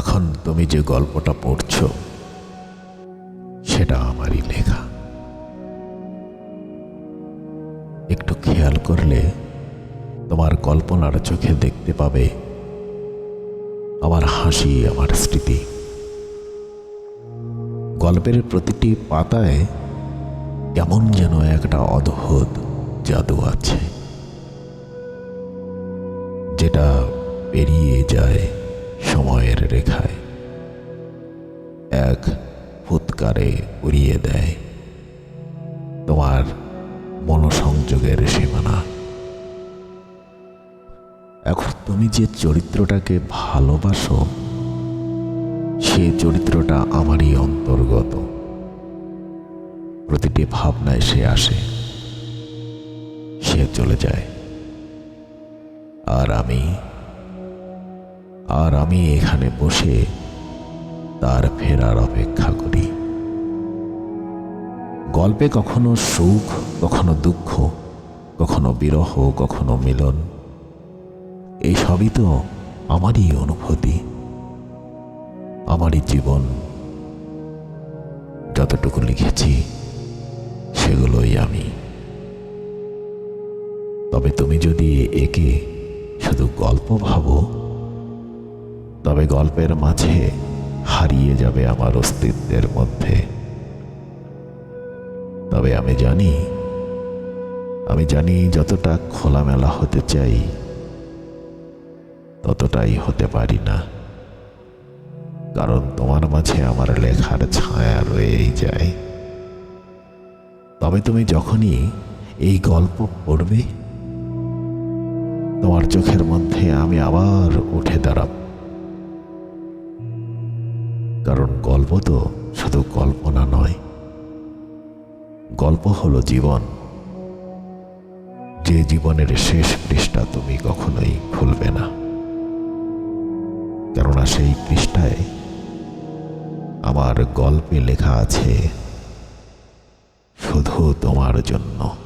এখন তুমি যে গল্পটা পড়ছ, সেটা আমারই লেখা। একটু খেয়াল করলে তোমার কল্পনার চোখে দেখতে পাবে আমার হাসি, আমার স্মৃতি। গল্পের প্রতিটি পাতায় কেমন যেন একটা অদ্ভুত জাদু আছে, যেটা পেরিয়ে যায়। সময়ের রেখায় এক ফুৎকারে উড়িয়ে দেয় তোমার মনোসংযোগের সীমানা। এখন তুমি যে চরিত্রটাকে ভালোবাসো, সে চরিত্রটা আমারই অন্তর্গত। প্রতিটি ভাবনায় সে আসে, সে চলে যায়। আর আমি আর আমি এখানে বসে তার ফেরার অপেক্ষা করি। গল্পে কখনো সুখ, কখনো দুঃখ, কখনো বিরহ, কখনো মিলন এই সবই তো আমারই অনুভূতি, আমারই জীবন। যতটুকু লিখেছি, সেগুলোই আমি। তবে তুমি যদি একে শুধু গল্প ভাবো তবে গল্পের মাঝে হারিয়ে যাবে আমার অস্তিত্বের মধ্যে। তবে আমি জানি আমি জানি যতটা খোলামেলা হতে চাই, ততটাই হতে পারি না। কারণ তোমার মাঝে আমার লেখার ছায়া রয়েই যায়। তবে তুমি যখনই এই গল্প পড়বে, তোমার চোখের মধ্যে আমি আবার উঠে দাঁড়াব। কারণ গল্প তো শুধু কল্পনা নয়। গল্প হলো জীবন। যে জীবনের শেষ পৃষ্ঠা তুমি কখনোই খুলবে না। কেননা সেই পৃষ্ঠায় আমার গল্পে লেখা আছে, শুধু তোমার জন্য।